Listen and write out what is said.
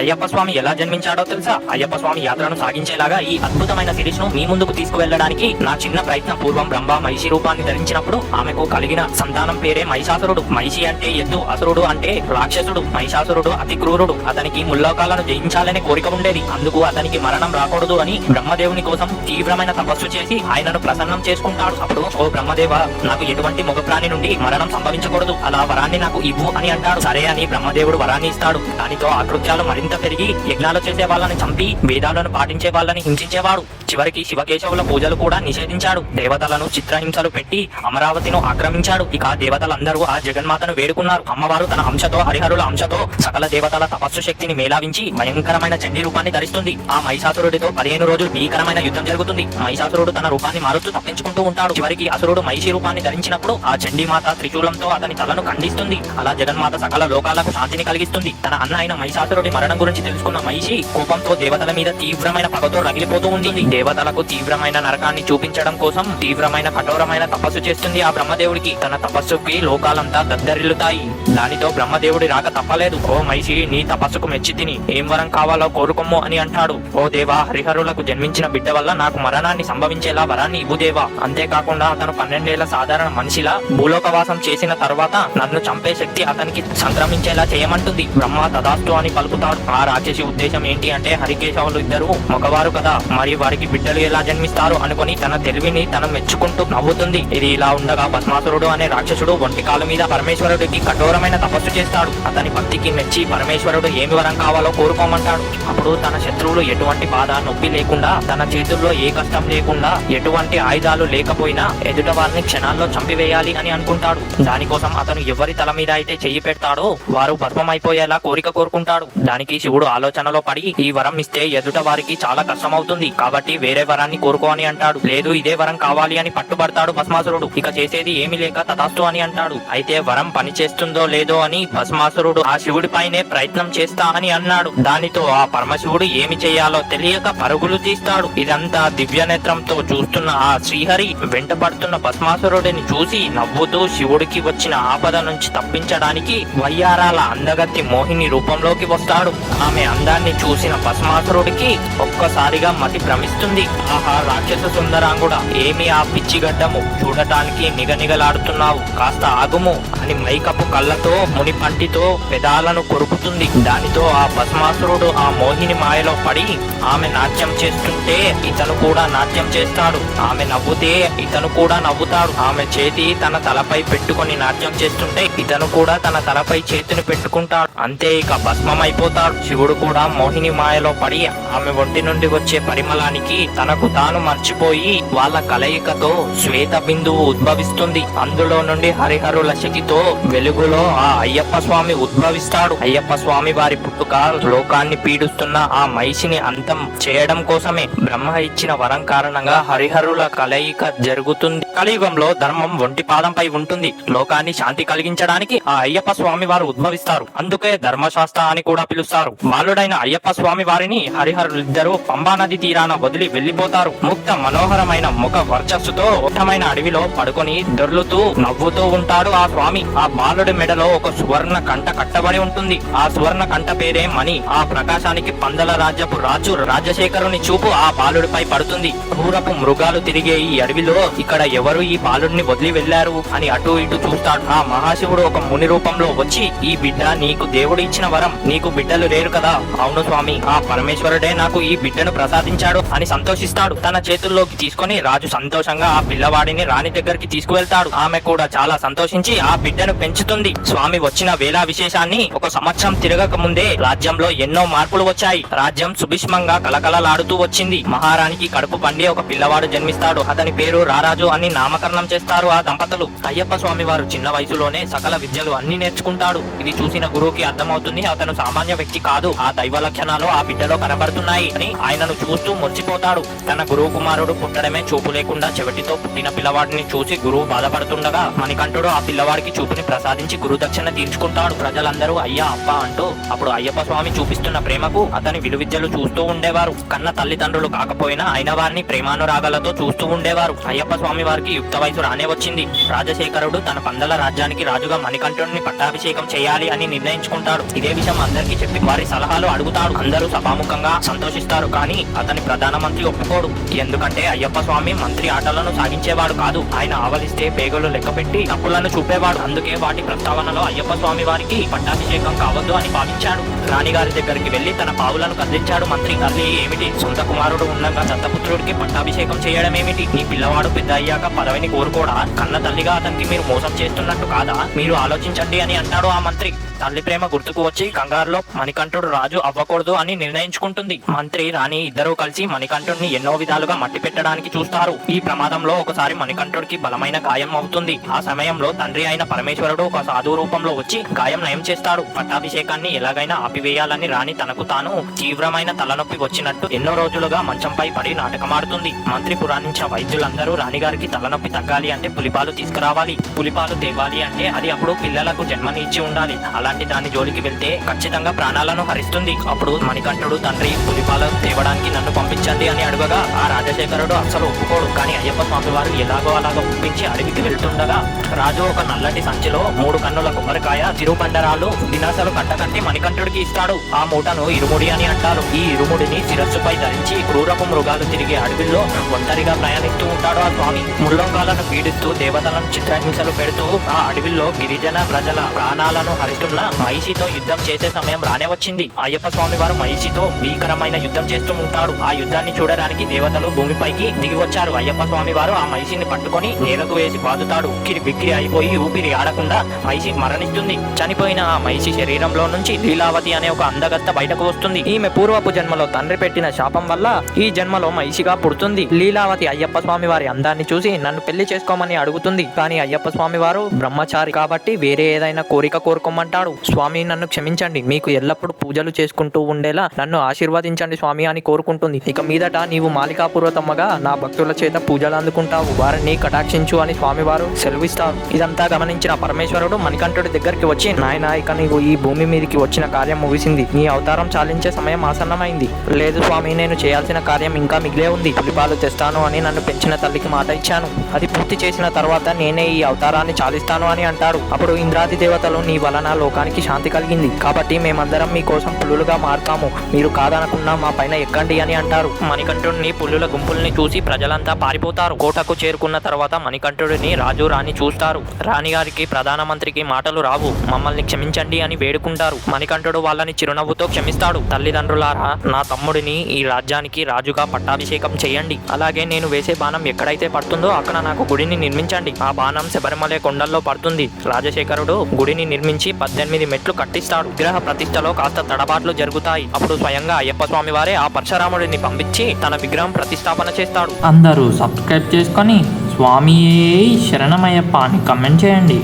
అయ్యప్ప స్వామి ఎలా జన్మించాడో తెలుసా? అయ్యప్ప స్వామి యాత్రను సాగించేలాగా ఈ అద్భుతమైన సిరీస్ను మీ ముందుకు తీసుకువెళ్ళడానికి నా చిన్న ప్రయత్నం పూర్వం బ్రహ్మ మహిషి రూపాన్ని ధరించినప్పుడు ఆమెకు కలిగిన సంతానం పేరే మహిషాసురుడు. మహిషి అంటే ఎద్దు అసురుడు అంటే రాక్షసుడు. మహిషాసురుడు అతి క్రూరుడు. అతనికి ముల్లోకాలను జయించాలనే కోరిక ఉండేది. అందుకు అతనికి మరణం రాకూడదు అని బ్రహ్మదేవుని కోసం తీవ్రమైన తపస్సు చేసి ఆయనను ప్రసన్నం చేసుకుంటాడు. అప్పుడు ఓ బ్రహ్మదేవ నాకు ఎటువంటి ముఖప్రాణి నుండి మరణం సంభవించకూడదు. అలా వరాన్ని నాకు ఇవ్వు అని అంటాడు. సరే అని బ్రహ్మదేవుడు వరాన్ని ఇస్తాడు. దానితో ఆకృత్యాలు మరింత పెరిగి యజ్ఞాలు చేసే వాళ్ళని చంపి వేదాలను పాటించే వాళ్ళని హింసించేవాడు. చివరికి శివకేశవుల పూజలు కూడా నిషేధించాడు. దేవతలను చిత్రహింసలు పెట్టి అమరావతిను ఆక్రమించాడు. ఇక దేవతలందరూ ఆ జగన్మాతను వేడుకున్నారు. అమ్మవారు తన అంశతో హరిహరుల అంశతో సకల దేవతల తపస్సు శక్తిని మేళావించి భయంకరమైన చండీ రూపాన్ని ధరిస్తుంది. ఆ మహిషాసురుడితో పదిహేను రోజులు భీకరమైన యుద్ధం జరుగుతుంది. మహిషాసురుడు తన రూపాన్ని మారుస్తూ తప్పించుకుంటూ ఉంటాడు. చివరికి అసురుడు మహిషి రూపాన్ని ధరించినప్పుడు ఆ చండీమాత త్రిశూలంతో అతని తలను ఖండిస్తుంది. అలా జగన్మాత సకల లోకాలకు శాంతిని కలిగిస్తుంది. తన అన్న అయిన మహిషాసురుడి మరణం గురించి తెలుసుకున్న మహిషి కోపంతో దేవతల మీద తీవ్రమైన పగతో రగిలిపోతూ ఉంటుంది. దేవతలకు తీవ్రమైన నరకాన్ని చూపించడం కోసం తీవ్రమైన కఠోరమైన తపస్సు చేస్తుంది ఆ బ్రహ్మదేవుడికి. తన తపస్సుకి లోకాలంతా దద్దరిల్లుతాయి. దానితో బ్రహ్మదేవుడి రాక తప్పలేదు. ఓ మహిషి నీ తపస్సుకు మెచ్చి తిని. ఏం వరం కావాలో కోరుకోము అని అంటాడు. ఓ దేవా హరిహరులకు జన్మించిన బిడ్డ వల్ల నాకు మరణాన్ని సంభవించేలా వరాన్ని ఇవ్వు దేవా. అంతేకాకుండా అతను పన్నెండేళ్ళ సాధారణ మనిషిలా భూలోకవాసం చేసిన తర్వాత నన్ను చంపే శక్తి అతనికి సంక్రమించేలా చేయమంటుంది. బ్రహ్మ తదాస్తు అని పలుకుతాడు. ఆ రాక్షసి ఉద్దేశం ఏంటి అంటే హరికేశవులు ఇద్దరు మగవారు కదా. మరి వారికి బిడ్డలు ఎలా జన్మిస్తారు అనుకొని తన తెలివిని తన మెచ్చుకుంటూ నవ్వుతుంది. ఇది ఇలా ఉండగా భస్మాసురుడు అనే రాక్షసుడు ఒంటి కాలు మీద పరమేశ్వరుడికి కఠోరమైన తపస్సు చేస్తాడు. అతని భక్తికి మెచ్చి పరమేశ్వరుడు ఏమి వరం కావాలో కోరుకోమంటాడు. అప్పుడు తన శత్రువులు ఎటువంటి బాధ నొప్పి లేకుండా తన చేతుల్లో ఏ కష్టం లేకుండా ఎటువంటి ఆయుధాలు లేకపోయినా ఎదుట వారిని క్షణాల్లో చంపివేయాలి అని అనుకుంటాడు. దానికోసం అతను ఎవరి తల మీద అయితే చెయ్యి పెడతాడో వారు భస్మమైపోయేలా కోరిక కోరుకుంటాడు. దానికి శివుడు ఆలోచనలో పడి ఈ వరం ఇస్తే ఎదుట వారికి చాలా కష్టమవుతుంది. కాబట్టి వేరే వరాన్ని కోరుకోని అంటాడు. లేదు ఇదే వరం కావాలి అని పట్టుబడతాడు భస్మాసురుడు. ఇక చేసేది ఏమీ లేక తథాస్తు అని అంటాడు. అయితే వరం పని చేస్తుందో లేదో అని భస్మాసురుడు ఆ శివుడి పైనే ప్రయత్నం చేస్తా అని అన్నాడు. దానితో ఆ పరమశివుడు ఏమి చేయాలో తెలియక పరుగులు తీస్తాడు. ఇదంతా దివ్య నేత్రంతో చూస్తున్న ఆ శ్రీహరి వెంటపడుతున్న భస్మాసురుడిని చూసి నవ్వుతూ శివుడికి వచ్చిన ఆపద నుంచి తప్పించడానికి వయ్యారాల అందగత్తి మోహిని రూపంలోకి వస్తాడు. ఆమె అందాన్ని చూసిన భస్మాసురుడికి ఒక్కసారిగా మతి భ్రమిస్తుంది. ఆహా రాక్షస సుందరాంగుడ ఏమి ఆ పిచ్చిగడ్డము చూడటానికి నిగనిగలాడుతున్నావు కాస్త ఆగుము. దాని మైకపు కళ్ళతో ముని పంటితో పెదాలను కొరుకుతుంది. దానితో ఆ భస్మాసురుడు ఆ మోహిని మాయలో పడి ఆమె నాట్యం చేస్తుంటే ఇతను కూడా నాట్యం చేస్తాడు. ఆమె నవ్వుతే ఇతను కూడా నవ్వుతాడు. ఆమె చేతి తన తలపై పెట్టుకొని నాట్యం చేస్తుంటే ఇతను కూడా తన తలపై చేతిని పెట్టుకుంటాడు. అంతే ఇక భస్మమైపోతాడు. శివుడు కూడా మోహిని మాయలో పడి ఆమె ఒంటి నుండి వచ్చే పరిమళానికి తనకు తాను మర్చిపోయి వాళ్ళ కలయికతో శ్వేత బిందువు ఉద్భవిస్తుంది. అందులో నుండి హరిహరుల శక్తితో వెలుగులో ఆ అయ్యప్ప స్వామి ఉద్భవిస్తాడు. అయ్యప్ప స్వామి వారి పుట్టుక లోకాన్ని పీడిస్తున్న ఆ మహిషిని అంతం చేయడం కోసమే బ్రహ్మ ఇచ్చిన వరం కారణంగా హరిహరుల కలయిక జరుగుతుంది. కలియుగంలో ధర్మం ఒంటి పాదంపై ఉంటుంది. లోకాన్ని శాంతి కలిగించడానికి ఆ అయ్యప్ప స్వామి వారు ఉద్భవిస్తారు. అందుకే ధర్మశాస్త్ర అని కూడా పిలుస్తారు. బాలుడైన అయ్యప్ప స్వామి వారిని హరిహరులిద్దరూ పంబా నది తీరాన వదిలి వెళ్ళిపోతారు ముక్త మనోహరమైన ముఖ వర్చస్సుతో ఉత్తమైన అడవిలో పడుకొని దొర్లుతూ నవ్వుతూ ఉంటాడు ఆ స్వామి. ఆ బాలుడి మెడలో ఒక సువర్ణ కంట కట్టబడి ఉంటుంది. ఆ సువర్ణ కంట పేరే మణి. ఆ ప్రకాశానికి పందల రాజ్యపు రాజు రాజశేఖరుని చూపు ఆ బాలుడిపై పడుతుంది. క్రూరపు మృగాలు తిరిగే ఈ అడవిలో ఇక్కడ ఎవరు ఈ బాలుడిని వదిలి వెళ్ళారు అని అటు ఇటు చూస్తాడు. ఆ మహాశివుడు ఒక ముని రూపంలో వచ్చి ఈ బిడ్డ నీకు దేవుడు ఇచ్చిన వరం నీకు బిడ్డలు లేరు కదా. అవును స్వామి ఆ పరమేశ్వరుడే నాకు ఈ బిడ్డను ప్రసాదించాడు అని సంతోషిస్తాడు. తన చేతుల్లోకి తీసుకొని రాజు సంతోషంగా ఆ పిల్లవాడిని రాణి దగ్గరికి తీసుకువెళ్తాడు. ఆమె కూడా చాలా సంతోషించి ఆ బిడ్డను పెంచుతుంది. స్వామి వచ్చిన వేళ విశేషాన్ని ఒక సంవత్సరం తిరగక ముందే రాజ్యంలో ఎన్నో మార్పులు వచ్చాయి. రాజ్యం సుభిష్మంగా కలకలలాడుతూ వచ్చింది. మహారాణికి కడుపు పండి ఒక పిల్లవాడు జన్మిస్తాడు. అతని పేరు రారాజు అని నామకరణం చేస్తారు ఆ దంపతులు. అయ్యప్ప స్వామి వారు చిన్న వయసులోనే సకల విద్యలు అన్ని నేర్చుకుంటాడు. ఇది చూసిన గురువుకి అర్థమవుతుంది అతను సామాన్య వ్యక్తి కాదు. ఆ దైవ లక్షణాలు ఆ బిడ్డలో కనబడుతున్నాయి అని ఆయనను చూస్తూ మురిసిపోతాడు. తన గురువు కుమారుడు పుట్టడమే చూపు లేకుండా చెవిటితో పుట్టిన పిల్లవాడిని చూసి గురువు బాధపడుతుండగా మణికంఠుడు ఆ పిల్లవాడికి చూపుని ప్రసాదించి గురుదక్షిణ తీర్చుకుంటాడు. ప్రజలందరూ అయ్యా అప్ప అంటూ అప్పుడు అయ్యప్ప స్వామి చూపిస్తున్న ప్రేమకు అతని విలువిద్యలు చూస్తూ ఉండేవారు. కన్న తల్లిదండ్రులు కాకపోయినా అయిన వారిని ప్రేమానురాగాలతో చూస్తూ ఉండేవారు. అయ్యప్ప స్వామి వారి వారికి యుక్త వయసు రానే వచ్చింది. రాజశేఖరుడు తన పందల రాజ్యానికి రాజుగా మణికంఠుడిని పట్టాభిషేకం చేయాలి అని నిర్ణయించుకుంటాడు. ఇదే విషయం అందరికీ చెప్పి వారి సలహాలు అడుగుతాడు. అందరూ సభాముఖంగా సంతోషిస్తారు కానీ అతని ప్రధానమంత్రి ఒప్పుకోడు. ఎందుకంటే అయ్యప్ప స్వామి మంత్రి ఆటలను సాగించేవాడు కాదు. ఆయన ఆవలిస్తే పేగలు లెక్కపెట్టి తప్పులను చూపేవాడు. అందుకే వాటి ప్రస్తావనలో అయ్యప్ప స్వామి వారికి పట్టాభిషేకం కావద్దు అని భావించాడు. రాణిగారి దగ్గరికి వెళ్ళి తన పావులను కదిలించాడు మంత్రి. తల్లి ఏమిటి? సొంత కుమారుడు ఉండగా దత్తపుత్రుడికి పట్టాభిషేకం చేయడం ఏమిటి నీ పిల్లవాడు పెద్ద అయ్యాక పదవిని కోరుకోడా? కన్న తల్లిగా అతనికి మీరు మోసం చేస్తున్నట్టు కాదా? మీరు ఆలోచించండి అని అంటాడు ఆ మంత్రి. తల్లి ప్రేమ గుర్తుకు వచ్చి కంగారులో మణికంఠుడు రాజు అవ్వకూడదు అని నిర్ణయించుకుంటుంది. మంత్రి రాణి ఇద్దరూ కలిసి మణికంఠుడిని ఎన్నో విధాలుగా మట్టి పెట్టడానికి చూస్తారు. ఈ ప్రమాదంలో ఒకసారి మణికంఠుడికి బలమైన గాయం అవుతుంది. ఆ సమయంలో తండ్రి అయిన పరమేశ్వరుడు ఒక సాధు రూపంలో వచ్చి గాయం నయం చేస్తాడు. పట్టాభిషేకాన్ని ఎలాగైనా ఆపివేయాలని రాణి తనకు తాను తీవ్రమైన తలనొప్పి వచ్చినట్టు ఎన్నో రోజులుగా మంచంపై పడి నాటకమాడుతుంది. మంత్రి పురాణించిన వైద్యులందరూ రాణిగారికి తలనొప్పి తగ్గాలి అంటే పులిపాలు తీసుకురావాలి. పులిపాలు తేవాలి అంటే అది అప్పుడు పిల్లలకు జన్మని ఇచ్చి ఉండాలి. అలాంటి దాని జోలికి వెళ్తే ఖచ్చితంగా ప్రాణాలను హరిస్తుంది. అప్పుడు మణికంఠుడు తండ్రి పులిపాలు తేవడానికి నన్ను పంపించండి అని అడగగా ఆ రాజశేఖరుడు అసలు ఒప్పుకోడు. కానీ అయ్యప్ప స్వామి వారు ఎలాగో అలాగో ఒప్పించి అడవికి వెళ్తుండగా రాజు ఒక నల్లటి సంచిలో మూడు కన్నుల కొబ్బరికాయ చిరుబండరాలు దినాసలు కట్టకట్టి మణికంఠుడికి ఇస్తాడు. ఆ మూటను ఇరుముడి అని అంటారు. ఈ ఇరుముడిని శిరస్సుపై ధరించి క్రూరపు మృగాలు తిరిగే అడవిలో ఒంటరిగా ప్రయాణిస్తూ ఉంటాడు ఆ స్వామి. ముల్లోకాలను పీడిస్తూ దేవతలను చిత్రహింసలు పెడుతూ ఆ అడవిలో గిరిజన ప్రజల ప్రాణాలను హరిస్తున్న మహిషితో యుద్ధం చేసే సమయం రానే వచ్చింది. అయ్యప్ప స్వామి వారు మహిషితో భీకరమైన యుద్ధం చేస్తూ ఉంటాడు ఆ యుద్ధాన్ని చూడడానికి దేవతలు భూమిపైకి దిగి వచ్చారు. అయ్యప్ప స్వామి వారు ఆ మహిషిని పట్టుకొని నేలకు వేసి బాదుతాడు. ఉక్కిరి బిక్కిరి అయిపోయి ఊపిరి ఆడకుండా మహిషి మరణిస్తుంది. చనిపోయిన ఆ మహిషి శరీరంలో నుంచి లీలావతి అనే ఒక అందగత్త బయటకు వస్తుంది. ఈమె పూర్వపు జన్మలో తండ్రి పెట్టిన శాపం వల్ల ఈ జన్మలో మహిషిగా పుడుతుంది. లీలావతి అయ్యప్ప స్వామి వారి అందాన్ని చూసి నన్ను పెళ్ళి చేసుకోమని అడుగుతుంది. కానీ అయ్యప్ప స్వామి వారు బ్రహ్మచారి కాబట్టి వేరే ఏదైనా కోరిక కోరుకోమంటాడు. స్వామి నన్ను క్షమించండి. మీకు ఎల్లప్పుడూ పూజలు చేసుకుంటూ ఉండేలా నన్ను ఆశీర్వదించండి స్వామి అని కోరుకుంటుంది. ఇక మీదట నీవు మాలికాపూర్వతమ్మగా నా భక్తుల చేత పూజలు అందుకుంటావు. వారిని కటాక్షించు అని స్వామివారు సెలవిస్తారు. ఇదంతా గమనించిన పరమేశ్వరుడు మణికంఠుడి దగ్గరికి వచ్చి నాయన ఇక నీవు ఈ భూమి మీదకి వచ్చిన కార్యం ముగిసింది. నీ అవతారం చాలించే సమయం ఆసన్నమైంది. లేదు స్వామి నేను చేయాల్సిన కార్యం ఇంకా మిగిలే ఉంది. పులిపాలు తెస్తాను అని నన్ను పెంచిన తల్లికి మాట ఇచ్చాను. అది పూర్తి చేసిన తర్వాత నేనే ఈ అవతారాన్ని చాలిస్తాను అని అంటాడు. అప్పుడు ఇంద్రాది దేవతలు నీ వలన లోకానికి శాంతి కలిగింది. కాబట్టి మేమందరం మీకోసం పులులుగా మారుతాము. మీరు కాదనకుండా మా పైన ఎక్కండి అని అంటారు. మణికంఠుడిని పులుల గుంపుల్ని చూసి ప్రజలంతా పారిపోతారు. కోటకు చేరుకున్న తర్వాత మణికంఠుడిని రాజు రాణి చూస్తారు. రాణిగారికి ప్రధానమంత్రికి మాటలు రావు. మమ్మల్ని క్షమించండి అని వేడుకుంటారు. మణికంఠుడు వాళ్ళని చిరునవ్వుతో క్షమిస్తాడు. తల్లిదండ్రులారా నా తమ్ముడిని ఈ రాజ్యానికి రాజుగా పట్టాభిషేకం చేయండి. అలాగే నేను వేసే బాణం ఎక్కడైతే పడుతుందో పక్కన నాకు గుడిని నిర్మించండి. ఆ బాణం శబరిమల కొండల్లో పడుతుంది. రాజశేఖరుడు గుడిని నిర్మించి పద్దెనిమిది మెట్లు కట్టిస్తాడు. విగ్రహ ప్రతిష్టలో కాస్త తడబాట్లు జరుగుతాయి. అప్పుడు స్వయంగా అయ్యప్ప స్వామి వారే ఆ పరశురాముడిని పంపించి తన విగ్రహం ప్రతిష్టాపన చేస్తాడు. అందరూ సబ్స్క్రైబ్ చేసుకొని స్వామి శరణమయ్యప్ప అని కమెంట్ చేయండి.